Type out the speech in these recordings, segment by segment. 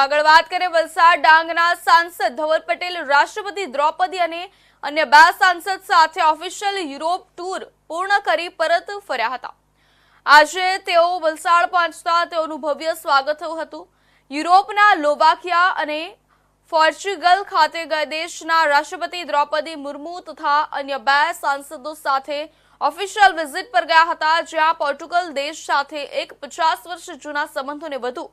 આગળ વાત કરીએ વલસાડ ડાંગના સાંસદ ધવલ પટેલ, રાષ્ટ્રપતિ દ્રૌપદી અને અન્ય બે સાંસદ સાથે ઓફિશિયલ યુરોપ ટૂર પૂર્ણ કરી પરત ફર્યા હતા. આજે તેઓ વલસાડ પહોંચતા તેઓનું ભવ્ય સ્વાગત થયું હતું. યુરોપના લોવાકિયા અને પોર્ચુગલ ખાતે દેશના રાષ્ટ્રપતિ દ્રૌપદી મુર્મુ તથા અન્ય બે સાંસદો સાથે ઓફિશિયલ વિઝિટ પર ગયા હતા, જ્યાં પોર્ટુગલ દેશ સાથે એક પચાસ વર્ષ જૂના સંબંધોને વધુ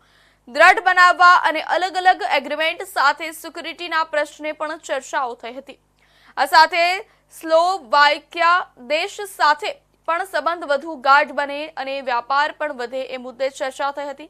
દ્રઢ બનાવવા અને અલગ અલગ એગ્રીમેન્ટ સાથે સિક્યુરિટીના પ્રશ્ને પણ ચર્ચાઓ થઈ હતી. આ સાથે સ્લોવાકિયા દેશ સાથે પણ સંબંધ વધુ ગાઢ બને અને વ્યાપાર પણ વધે એ મુદ્દે ચર્ચા થઈ હતી.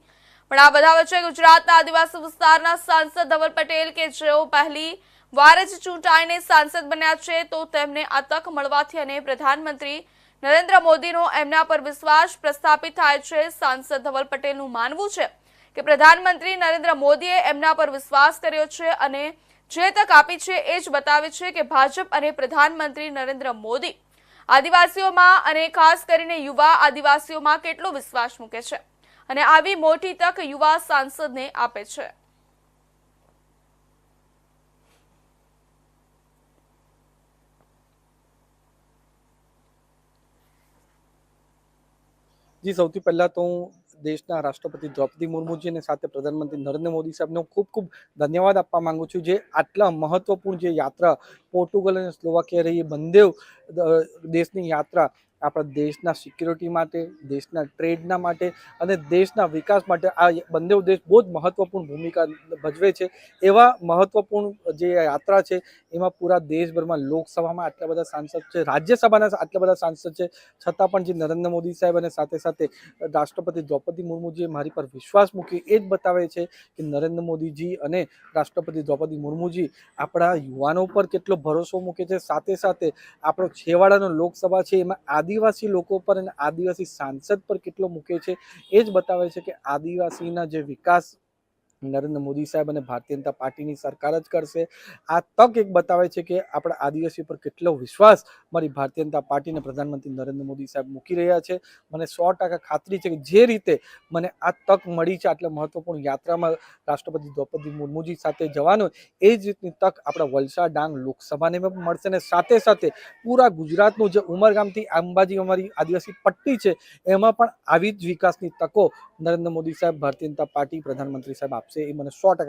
પણ આ બધા વચ્ચે ગુજરાતના આદિવાસી વિસ્તારના સાંસદ ધવલ પટેલ કે જેઓ પહેલી વાર જ ચૂંટાઈને સાંસદ બન્યા છે, તો તેમને આ તક મળવાથી અને પ્રધાનમંત્રી નરેન્દ્ર મોદીનો એમના પર વિશ્વાસ પ્રસ્થાપિત થાય છે, સાંસદ ધવલ પટેલનું માનવું છે. કે પ્રધાનમંત્રી નરેન્દ્ર મોદીએ એમના પર વિશ્વાસ કર્યો છે અને જે તક આપી છે એ જ બતાવે છે કે ભાજપ અને પ્રધાનમંત્રી નરેન્દ્ર મોદી આદિવાસીઓમાં અને ખાસ કરીને યુવા આદિવાસીઓમાં કેટલો વિશ્વાસ મૂકે છે અને આવી મોટી તક યુવા સાંસદને આપે છે. જી, સૌથી પહેલા તો હું દેશના રાષ્ટ્રપતિ દ્રૌપદી મુર્મુજી અને સાથે પ્રધાનમંત્રી નરેન્દ્ર મોદી સાહેબનો ખૂબ ખૂબ ધન્યવાદ આપવા માંગુ છું જે આટલા મહત્વપૂર્ણ જે યાત્રા પોર્ટુગલ અને સ્લોવાકિયા રહી બંને દેશની યાત્રા આપણા દેશના સિક્યુરિટી માટે, દેશના ટ્રેડના માટે અને દેશના વિકાસ માટે આ બંને દેશ બહુ જ મહત્વપૂર્ણ ભૂમિકા ભજવે છે. એવા મહત્વપૂર્ણ જે યાત્રા છે, એમાં પૂરા દેશભરમાં લોકસભામાં આટલા બધા સાંસદ છે, રાજ્યસભાના આટલા બધા સાંસદ છે. છતાં પણ જે નરેન્દ્ર મોદી સાહેબ અને સાથે સાથે રાષ્ટ્રપતિ દ્રૌપદી મુર્મુજીએ મારી પર વિશ્વાસ મૂકી એ જ બતાવે છે કે નરેન્દ્ર મોદીજી અને રાષ્ટ્રપતિ દ્રૌપદી મુર્મુજી આપણા યુવાનો પર કેટલો ભરોસો મૂકે છે. સાથે સાથે આપણો છેવાડાનો લોકસભા છે, એમાં આદિવાસી લોકો પર અને આદિવાસી સાંસદ પર કેટલો મૂકે છે, એ જ બતાવે છે કે આદિવાસીના જે વિકાસ નરેન્દ્ર મોદી સાહેબ અને ભારતીય જનતા પાર્ટીની સરકાર જ કરશે. આ તક એક બતાવે છે કે આપણા આદિવાસી પર કેટલો વિશ્વાસ મારી ભારતીય જનતા પાર્ટીને પ્રધાનમંત્રી નરેન્દ્ર મોદી સાહેબ મૂકી રહ્યા છે. મને સો ટકા ખાતરી છે કે જે રીતે મને આ તક મળી છે આટલા મહત્વપૂર્ણ યાત્રામાં રાષ્ટ્રપતિ દ્રૌપદી મુર્મુજી સાથે જવાનું, એ જ રીતની તક આપણા વલસાડ ડાંગ લોકસભાને પણ મળશે અને સાથે સાથે પૂરા ગુજરાતનું જે ઉમરગામથી અંબાજી અમારી આદિવાસી પટ્ટી છે, એમાં પણ આવી જ વિકાસની તકો નરેન્દ્ર મોદી સાહેબ, ભારતીય જનતા પાર્ટી પ્રધાનમંત્રી સાહેબ આપશે. એ મને સો ટકા